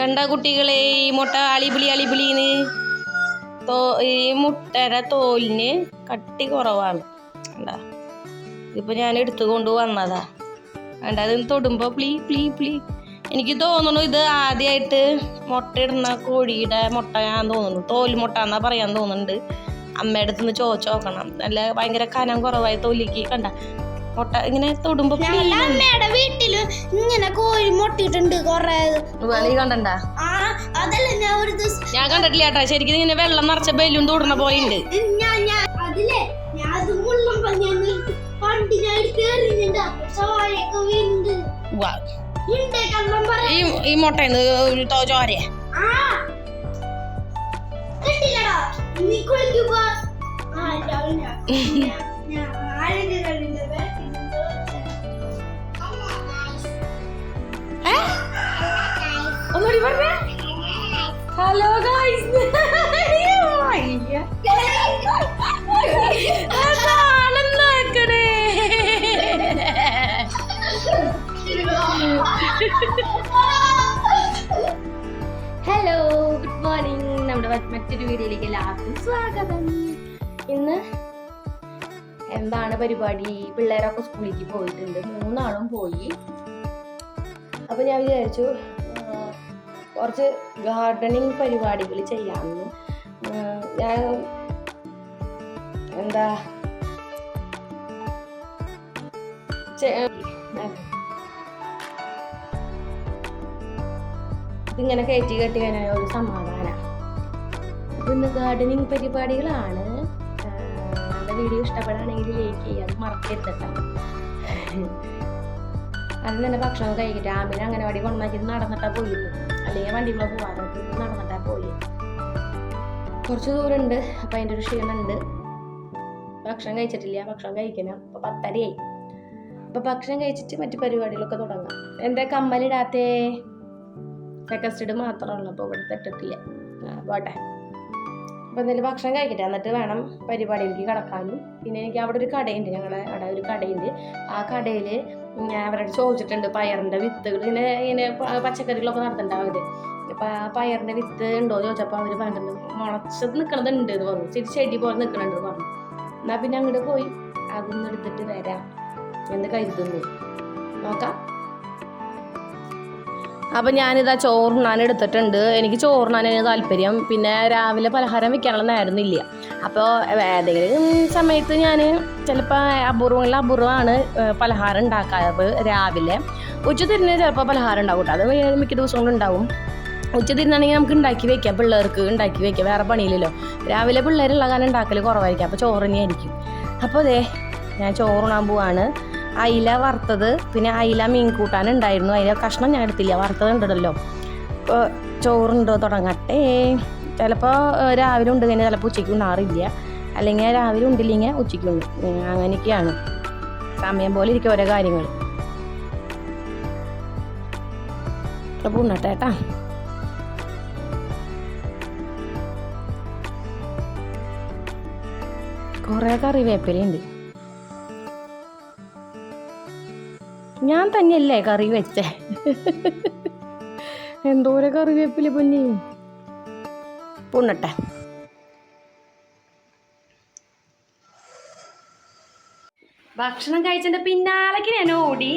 കണ്ട കുട്ടികളെ ഈ മുട്ട അളിപിളി അളിപിളിന്ന് തോ ഈ മുട്ടയുടെ തോലിന് കട്ടി കുറവാണ്. കണ്ട? ഇതിപ്പോൾ ഞാൻ എടുത്തു കൊണ്ട് വന്നതാ. കണ്ട? അതൊന്ന് തൊടുമ്പോൾ പ്ലീ പ്ലീ പ്ലീ. എനിക്ക് തോന്നുന്നു ഇത് ആദ്യമായിട്ട് മുട്ട ഇടുന്ന കോഴിയുടെ മുട്ട ഞാൻ തോന്നുന്നു. തോൽ മുട്ട എന്നാ പറയാൻ തോന്നുന്നുണ്ട്. അമ്മയുടെ അടുത്ത് നിന്ന് ചോദിച്ചു നോക്കണം. നല്ല ഭയങ്കര കനം കുറവായി തൊലിക്ക്. കണ്ട? മുട്ട ഇങ്ങനെ തൊടുമ്പോ അമ്മയുടെ വീട്ടിൽ ഇങ്ങനെ കോഴി മുട്ടിട്ടുണ്ട് കൊറേ. നീ കണ്ടണ്ട? അതല്ല ഞാൻ ഒരു ദിവസം ഞാൻ കണ്ടിട്ടില്ല കേട്ടോ ശരിക്കും ഇങ്ങനെ വെള്ളം നിറച്ച ബലൂൺ തൊടുന്ന പോലെ ഉണ്ട് ഞാൻ ഞാൻ അതിലെ ഞാൻ അത് മുള്ളം പണ്ട് വീണ്ട് ഈ ഈ മുട്ടയിന്ന് ചോരയാ. നീ കുളിക്കുമ്പോ ആ ഞാൻ ഞാൻ ആരെങ്കിലും ഒന്നുകൂടി പറഞ്ഞേ. Hello guys hello good morning നമ്മുടെ മറ്റ് മറ്റൊരു വീഡിയോയിലേക്ക് എല്ലാവർക്കും സ്വാഗതം. ഇന്ന് എന്താണ് പരിപാടി? പിള്ളേരൊക്കെ സ്കൂളിലേക്ക് പോയിട്ടുണ്ട്. മൂന്നാളും പോയി. അപ്പോൾ ഞാൻ വിചാരിച്ചു കുറച്ച് ഗാർഡനിങ് പരിപാടികൾ ചെയ്യാമെന്ന് ഞാൻ എന്താ ഇങ്ങനെ കയറ്റി കെട്ടി കഴിഞ്ഞാൽ ഒരു സമാധാനം. അപ്പം ഇന്ന് ഗാർഡനിങ് പരിപാടികളാണ്. വീഡിയോ ഇഷ്ടപ്പെടുകയാണെങ്കിൽ ലൈക്ക് ചെയ്യാൻ മറക്കരുത് കേട്ടോ. അന്ന് തന്നെ ഭക്ഷണം കഴിക്കട്ടെ ആമിനെ വണ്ടി കൊണ്ടാക്കി നടന്നിട്ടാ പോയിരുന്നു അല്ലെങ്കിൽ വണ്ടികളെ പോവാനൊക്കെ നടന്നിട്ടാ പോയി. കുറച്ച് ദൂരമുണ്ട് അപ്പം അതിന്റെ ഒരു ക്ഷീണമുണ്ട്. ഭക്ഷണം കഴിച്ചിട്ടില്ല ഭക്ഷണം കഴിക്കണം. അപ്പം പത്തരയായി. അപ്പം ഭക്ഷണം കഴിച്ചിട്ട് മറ്റു പരിപാടികളൊക്കെ തുടങ്ങാം. എന്റെ കമ്മലിടാത്തേ? സെക്കസ്റ്റഡ് മാത്രമേ അപ്പോൾ ഇവിടെ തെറ്റിട്ടില്ല പോട്ടെ. അപ്പോൾ എന്തായാലും ഭക്ഷണം കഴിക്കട്ടെ. എന്നിട്ട് വേണം പരിപാടിയിലേക്ക് കിടക്കാനും. പിന്നെ എനിക്ക് അവിടെ ഒരു കടയുണ്ട് ഞങ്ങളുടെ അവിടെ ഒരു കടയുണ്ട്. ആ കടയിൽ അവരോട് ചോദിച്ചിട്ടുണ്ട് പയറിന്റെ വിത്തുകൾ. ഇങ്ങനെ ഇങ്ങനെ പച്ചക്കറികളൊക്കെ നടത്തുന്നുണ്ട് അവർ അപ്പോൾ ആ പയറിന്റെ വിത്ത് ഉണ്ടോ ചോദിച്ചപ്പോൾ അവർ പറഞ്ഞിട്ടുണ്ട് മുളച്ചത് നിൽക്കണതുണ്ട് എന്ന് പറഞ്ഞു. ശരി ചെടി പോലെ നിൽക്കണുണ്ട് പറഞ്ഞു. എന്നാൽ പിന്നെ അങ്ങോട്ട് പോയി. അതൊന്നും എടുത്തിട്ട് വരാം എന്ന് കരുതുന്നു. നോക്കാം. അപ്പം ഞാനിതാ ചോറുണ്ണാൻ എടുത്തിട്ടുണ്ട്. എനിക്ക് ചോറുണ്ണാനാണ് താല്പര്യം. പിന്നെ രാവിലെ പലഹാരം വെക്കാനുള്ള നേരമൊന്നുമില്ല അപ്പോൾ ഏതെങ്കിലും സമയത്ത് ഞാൻ ചിലപ്പോൾ അപൂർവങ്ങളിൽ അപൂർവമാണ് പലഹാരം ഉണ്ടാക്കാറ് രാവിലെ. ഉച്ച തിരിഞ്ഞ് ചിലപ്പോൾ പലഹാരം ഉണ്ടാവും കേട്ടോ അത് മിക്ക ദിവസങ്ങളും ഉണ്ടാവും. ഉച്ച തിരിഞ്ഞാണെങ്കിൽ നമുക്ക് ഉണ്ടാക്കി വെക്കാം. പിള്ളേർക്ക് ഉണ്ടാക്കി വെക്കാം. വേറെ പണിയില്ലല്ലോ. രാവിലെ പിള്ളേരുള്ള കാരണം ഉണ്ടാക്കൽ കുറവായിരിക്കും. അപ്പോൾ ചോറ് അപ്പോൾ അതെ ഞാൻ ചോറുണാൻ പോവാണ്. അയില വറുത്തത് പിന്നെ അയില മീൻ അയില കഷ്ണം ഞാൻ എടുത്തില്ല. വറുത്തത് ഉണ്ടല്ലോ. അപ്പോൾ ചോറുണ്ടോ? തുടങ്ങട്ടെ. ചിലപ്പോൾ രാവിലെ ഉണ്ട് കഴിഞ്ഞാൽ ചിലപ്പോൾ ഉച്ചയ്ക്ക് ഉണ്ണാറില്ല അല്ലെങ്കിൽ രാവിലെ ഉണ്ടില്ലെങ്കിൽ ഉച്ചയ്ക്ക് ഉണ്ട്. അങ്ങനെയൊക്കെയാണ്. സമയം പോലെ ഇരിക്കും ഓരോ കാര്യങ്ങൾ. അപ്പോൾ ഉണ്ണട്ടെ കേട്ടാ. കുറേ കറിവേപ്പിലയുണ്ട്. ഞാൻ തന്നെയല്ലേ കറി വെച്ചേ? എന്തോരം കറിവേപ്പില പൊന്നി. പുണ്ണട്ടെ ഭക്ഷണം കഴിച്ചതിന്റെ പിന്നാലേക്ക് ഞാൻ ഓടി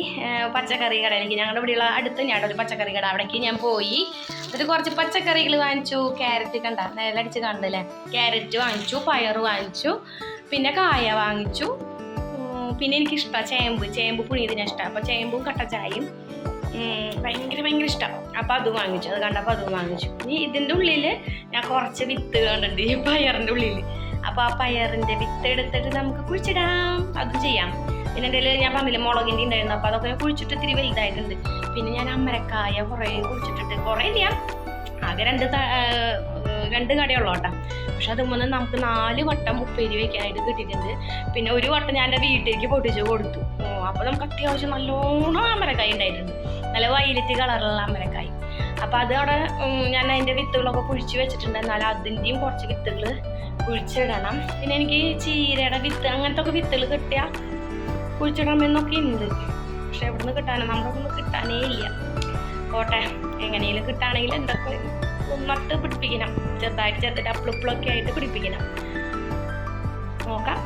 പച്ചക്കറി കടയിലേക്ക്. ഞങ്ങളുടെ ഇവിടെയുള്ള അടുത്ത് ഞാൻ ഒരു പച്ചക്കറി കട. അവിടേക്ക് ഞാൻ പോയി. എന്നിട്ട് കുറച്ച് പച്ചക്കറികൾ വാങ്ങിച്ചു. ക്യാരറ്റ് കണ്ട നിലടിച്ച് കണ്ടല്ലേ? ക്യാരറ്റ് വാങ്ങിച്ചു പയർ വാങ്ങിച്ചു പിന്നെ കായ വാങ്ങിച്ചു. പിന്നെ എനിക്കിഷ്ടമാണ് ചേമ്പ്. ചേമ്പ് പുഴിയതിനിഷ്ടമാണ് ഇഷ്ടം. അപ്പോൾ ചേമ്പും കട്ട ചായയും ഉം, ഭയങ്കര ഭയങ്കര ഇഷ്ടം. അപ്പോൾ അത് വാങ്ങിച്ചു. അത് കണ്ടപ്പോൾ അത് വാങ്ങിച്ചു. ഇനി ഇതിന്റെ ഉള്ളിൽ ഞാൻ കുറച്ച് വിത്ത് കണ്ടിട്ടുണ്ട് ഈ പയറിന്റെ ഉള്ളിൽ അപ്പോൾ ആ പയറിന്റെ വിത്ത് എടുത്തിട്ട് നമുക്ക് കുഴിച്ചിടാം. അതും ചെയ്യാം. പിന്നെ എന്റെ ഞാൻ പറഞ്ഞില്ല മുളകിന്റെ ഉണ്ടായിരുന്നു. അപ്പോൾ അതൊക്കെ കുഴിച്ചിട്ട് ഇത്തിരി വലുതായിട്ടുണ്ട്. പിന്നെ ഞാൻ അമ്മരക്കായ കുറേ കുഴിച്ചിട്ടിട്ട് കുറേ ഇല്ല. ആകെ രണ്ട് രണ്ട് കടയുള്ളൂ കേട്ടോ. പക്ഷെ അത് മുന്നേ നമുക്ക് നാല് വട്ടം ഉപ്പേരി വെക്കാനായിട്ട് കിട്ടിയിട്ടുണ്ട്. പിന്നെ ഒരു വട്ടം ഞാൻ എന്റെ വീട്ടിലേക്ക് പൊട്ടിച്ച് കൊടുത്തു. അപ്പോൾ നമുക്ക് അത്യാവശ്യം നല്ലോണം അമരക്കായ ഉണ്ടായിട്ടുണ്ട്. നല്ല വൈലറ്റ് കളറുള്ള അമരക്കായ. അപ്പോൾ അത് അവിടെ ഞാൻ അതിന്റെ വിത്തുകളൊക്കെ കുഴിച്ച് വെച്ചിട്ടുണ്ട്. എന്നാൽ അതിന്റെയും കുറച്ച് വിത്തുകൾ കുഴിച്ചിടണം. പിന്നെ എനിക്ക് ചീരയുടെ വിത്ത് അങ്ങനത്തെ ഒക്കെ വിത്തുകൾ കിട്ടിയാൽ കുഴിച്ചിടണം എന്നൊക്കെ ഉണ്ട്. പക്ഷെ എവിടെ നിന്ന് കിട്ടാനോ? നമ്മുടെ ഒന്നും കിട്ടാനേ ഇല്ല. പോട്ടെ എങ്ങനെയെങ്കിലും കിട്ടുകയാണെങ്കിൽ എന്തൊക്കെ നട്ട് പിടിപ്പിക്കണം. ചെറുതായിട്ട് ചെറുതായിട്ട് അപ്പിളിപ്പിളൊക്കെ ആയിട്ട് പിടിപ്പിക്കണം. നോക്കാം.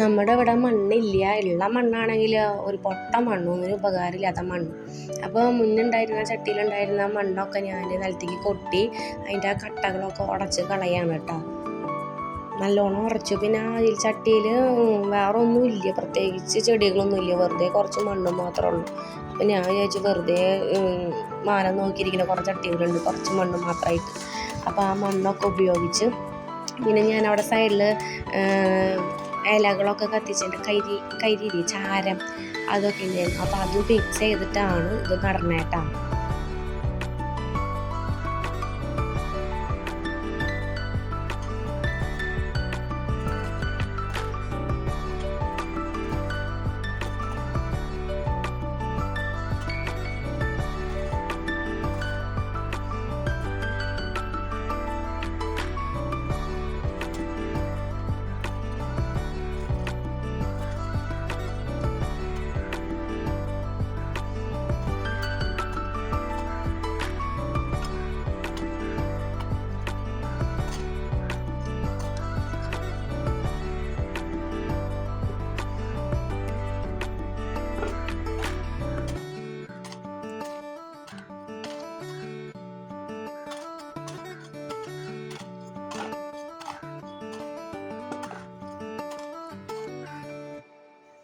നമ്മുടെ ഇവിടെ മണ്ണില്ല. ഉള്ള മണ്ണാണെങ്കിൽ ഒരു പൊട്ട മണ്ണും ഒന്നിനും ഉപകാരമില്ലാത്ത മണ്ണ്. അപ്പോൾ മുന്നുണ്ടായിരുന്ന ചട്ടിയിലുണ്ടായിരുന്ന മണ്ണൊക്കെ ഞാൻ നിലത്തേക്ക് കൊട്ടി അതിന്റെ ആ കട്ടകളൊക്കെ ഉടച്ച് കളയാണ് കേട്ടോ. നല്ലോണം ഉറച്ചു. പിന്നെ അതിൽ ചട്ടിയിൽ വേറെ ഒന്നും ഇല്ല. പ്രത്യേകിച്ച് ചെടികളൊന്നുമില്ല വെറുതെ കുറച്ച് മണ്ണ് മാത്രമേ ഉള്ളൂ. അപ്പം ഞാൻ വിചാരിച്ചു വെറുതെ മാനം നോക്കിയിരിക്കുന്ന കുറച്ച് ചട്ടികളുണ്ട്. കുറച്ച് മണ്ണ് മാത്രമായിട്ട്. അപ്പോൾ ആ മണ്ണൊക്കെ ഉപയോഗിച്ച് പിന്നെ ഞാൻ അവിടെ സൈഡിൽ ഇലകളൊക്കെ കത്തിച്ചിട്ട് കരി കരിയില്ലേ ചാരം അതൊക്കെ ഉണ്ടായിരുന്നു അപ്പോൾ അത് മിക്സ് ചെയ്തിട്ടാണ് ഇത് നടണേട്ടാ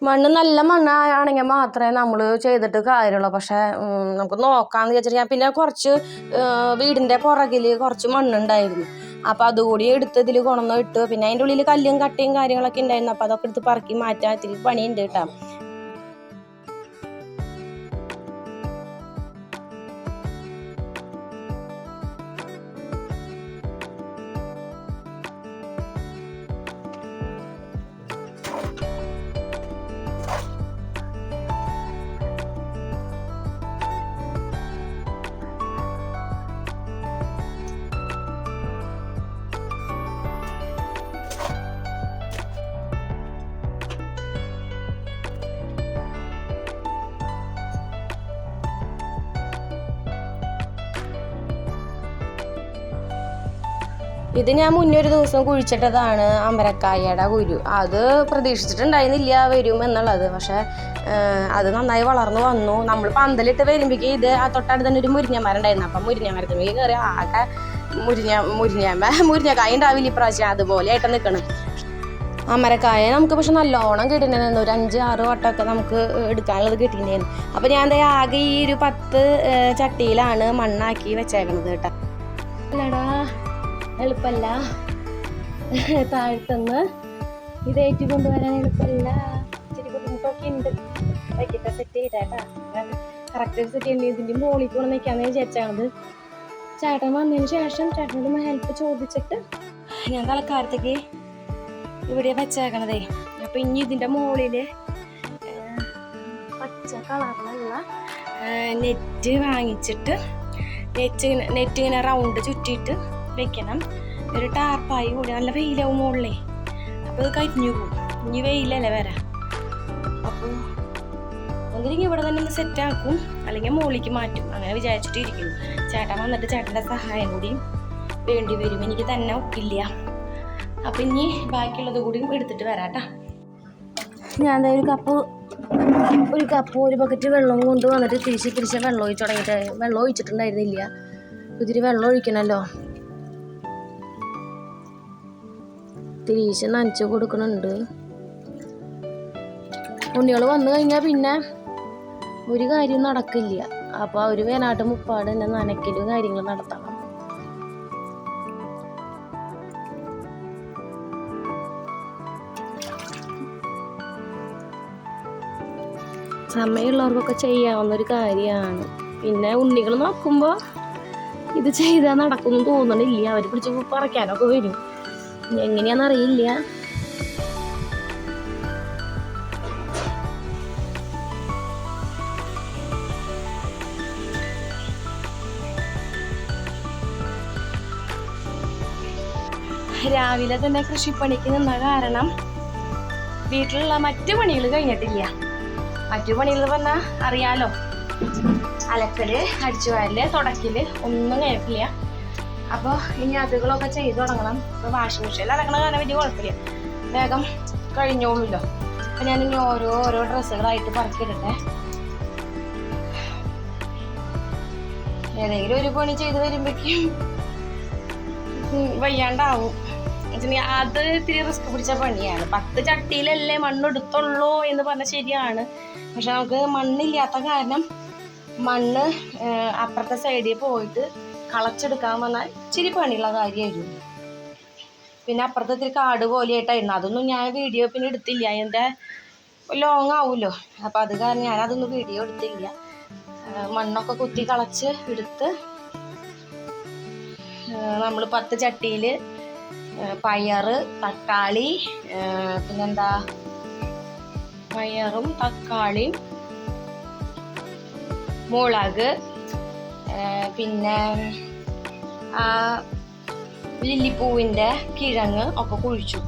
മണ്ണ് നല്ല മണ്ണാണെങ്കിൽ മാത്രമേ നമ്മൾ ചെയ്തിട്ട് കാര്യമുള്ളൂ. പക്ഷേ നമുക്ക് നോക്കാമെന്ന് വിചാരിച്ചിട്ട് ഞാൻ പിന്നെ കുറച്ച് വീടിന്റെ പുറകിൽ കുറച്ച് മണ്ണുണ്ടായിരുന്നു. അപ്പം അതുകൂടി എടുത്ത് ഇതിൽ കൊണ്ടുവന്ന് ഇട്ട് പിന്നെ അതിന്റെ ഉള്ളിൽ കല്ലും കട്ടയും കാര്യങ്ങളൊക്കെ ഉണ്ടായിരുന്നു. അപ്പോൾ അതൊക്കെ എടുത്ത് പറക്കി മാറ്റാൻ ഇത്തിരി പണിയുണ്ട് കേട്ടോ. ഇത് ഞാൻ മുന്നേ ഒരു ദിവസം കുഴിച്ചിട്ടതാണ് അമരക്കായയുടെ കുരു. അത് പ്രതീക്ഷിച്ചിട്ടുണ്ടായിരുന്നില്ല വരും എന്നുള്ളത്. പക്ഷെ അത് നന്നായി വളർന്നു വന്നു. നമ്മൾ പന്തലിട്ട് വരുമ്പോഴേക്കും ഇത് ആ തൊട്ടടുത്ത് തന്നെ ഒരു മുരിഞ്ഞമരം ഉണ്ടായിരുന്നു അപ്പം മുരിഞ്ഞമരത്തിന് കയറി ആകെ മുരിഞ്ഞ മുരിഞ്ഞ മുരിഞ്ഞക്കായ ഉണ്ടാവില്ല ഇപ്രാവശ്യം. അതുപോലെ ആയിട്ട് നിൽക്കണം. അമരക്കായ നമുക്ക് പക്ഷെ നല്ലോണം കിട്ടുന്നുണ്ടായിരുന്നു ഒരു അഞ്ച് ആറ് വട്ടമൊക്കെ നമുക്ക് എടുക്കാനുള്ളത് കിട്ടിയിട്ടുണ്ടായിരുന്നു. അപ്പം ഞാൻ എന്താ ആകെ ഈ ഒരു പത്ത് ചട്ടിയിലാണ് മണ്ണാക്കി വെച്ചേക്കണത് കേട്ടോ. അല്ലടാ താഴ്ത്തന്ന്. ഇത് ഏറ്റുകൊണ്ട് കൊണ്ടുവരാൻ എളുപ്പമല്ല ഇച്ചിരി ബുദ്ധിമുട്ടൊക്കെ ഉണ്ട്. വൈകിട്ട് സെറ്റ് ചെയ്തേട്ടാ. കറക്റ്റ് സെറ്റ് ചെയ്യേണ്ടി ഇതിന്റെ മോളിൽ കൂടെ നിൽക്കാന്ന് വിചാരിച്ചാണത്. ചേട്ടൻ വന്നതിന് ശേഷം ചേട്ടനോട് ഹെൽപ്പ് ചോദിച്ചിട്ട് ഞാൻ തലക്കാലത്തേക്ക് ഇവിടെ വെച്ചേക്കണതേ. അപ്പൊ ഇനി ഇതിന്റെ മുകളിൽ പച്ച കളറിലുള്ള നെറ്റ് വാങ്ങിച്ചിട്ട് നെറ്റ് നെറ്റ് ഇങ്ങനെ റൗണ്ട് ചുറ്റിയിട്ട് വെക്കണം. ഒരു ടാർപ്പായി കൂടി. നല്ല വെയിലാവും മുകളിലേ അപ്പോൾ ഇത് കരിഞ്ഞു പോകും ഇനി വെയിലല്ലേ വരാം. അപ്പോൾ ഒന്നില്ലെങ്കിൽ ഇവിടെ തന്നെ ഒന്ന് സെറ്റാക്കും അല്ലെങ്കിൽ മുകളിലേക്ക് മാറ്റും. അങ്ങനെ വിചാരിച്ചിട്ട് ഇരിക്കുന്നു ചേട്ടൻ വന്നിട്ട് ചേട്ടന്റെ സഹായം കൂടി വേണ്ടി വരും. എനിക്ക് തന്നെ ഒക്കില്ല. അപ്പം ഇനി ബാക്കിയുള്ളത് കൂടി എടുത്തിട്ട് വരാട്ടാ. ഞാൻ എന്താ ഒരു കപ്പ് ഒരു കപ്പ് ഒരു ബക്കറ്റ് വെള്ളം കൊണ്ട് വന്നിട്ട് തിരിച്ച് തിരിച്ച് വെള്ളം ഒഴിച്ച് തുടങ്ങിയിട്ട്. വെള്ളം ഒഴിച്ചിട്ടുണ്ടായിരുന്നില്ല. ഇതിരി വെള്ളം ഒഴിക്കണമല്ലോ. തിരിച്ച് നനച്ചു കൊടുക്കണുണ്ട്. ഉണ്ണികൾ വന്നു കഴിഞ്ഞാൽ പിന്നെ ഒരു കാര്യം നടക്കില്ല. അപ്പോൾ അവർ വേനാട്ട് മുപ്പാട് തന്നെ നനയ്ക്കലും കാര്യങ്ങളും നടത്തണം. സമയമുള്ളവർക്കൊക്കെ ചെയ്യാവുന്ന ഒരു കാര്യമാണ്. പിന്നെ ഉണ്ണികൾ നോക്കുമ്പോൾ ഇത് ചെയ്താൽ നടക്കുമെന്ന് തോന്നണില്ല. അവർ പിടിച്ച് പറിക്കാനൊക്കെ വരും. ഇനി എങ്ങനെയാണെന്നറിയില്ല രാവിലെ തന്നെ കൃഷിപ്പണിക്ക് നിന്ന കാരണം വീട്ടിലുള്ള മറ്റു പണികൾ കഴിഞ്ഞിട്ടില്ല. മറ്റു പണികൾ പറഞ്ഞാൽ അറിയാലോ. അലക്കൽ അടിച്ചുവാരൽ തുടക്കൽ ഒന്നും കഴിഞ്ഞിട്ടില്ല. അപ്പോൾ ഇനി അതുകളൊക്കെ ചെയ്തു തുടങ്ങണം. ഇപ്പോൾ വാഷിംഗ് മെഷീനിൽ അലക്കണ കാരണം വലിയ കുഴപ്പമില്ല. വേഗം കഴിഞ്ഞോളൂല്ലോ. അപ്പം ഞാൻ ഇനി ഓരോ ഓരോ ഡ്രസ്സുകളായിട്ട് പറക്കിയിടട്ടെ. ഏതെങ്കിലും ഒരു പണി ചെയ്ത് വരുമ്പോഴേക്കും വയ്യാണ്ടാവും. അത് ഇത്തിരി റിസ്ക് പിടിച്ച പണിയാണ്. പത്ത് ചട്ടിയിലല്ലേ മണ്ണ് എടുത്തുള്ളൂ എന്ന് പറഞ്ഞാൽ ശരിയാണ്. പക്ഷെ നമുക്ക് മണ്ണില്ലാത്ത കാരണം മണ്ണ് അപ്പുറത്തെ സൈഡിൽ പോയിട്ട് കളച്ചെടുക്കാൻ വന്നാൽ ഇച്ചിരി പണിയുള്ള കാര്യമായിരുന്നു. പിന്നെ അപ്പുറത്തെ ഇത്തിരി കാട് പോലെയായിട്ടായിരുന്നു അതൊന്നും ഞാൻ വീഡിയോ പിന്നെ എടുത്തില്ല. എന്റെ ലോങ് ആവുമല്ലോ അപ്പോൾ അത് കാരണം ഞാൻ അതൊന്നും വീഡിയോ എടുത്തില്ല. മണ്ണൊക്കെ കുത്തി കളച്ച് എടുത്ത് നമ്മൾ പത്ത് ചട്ടിയിൽ പയറ് തക്കാളി പിന്നെന്താ പയറും തക്കാളിയും മുളക് പിന്നെ ആ ലില്ലിപ്പൂവിന്റെ കിഴങ്ങ് ഒക്കെ കുഴിച്ചു.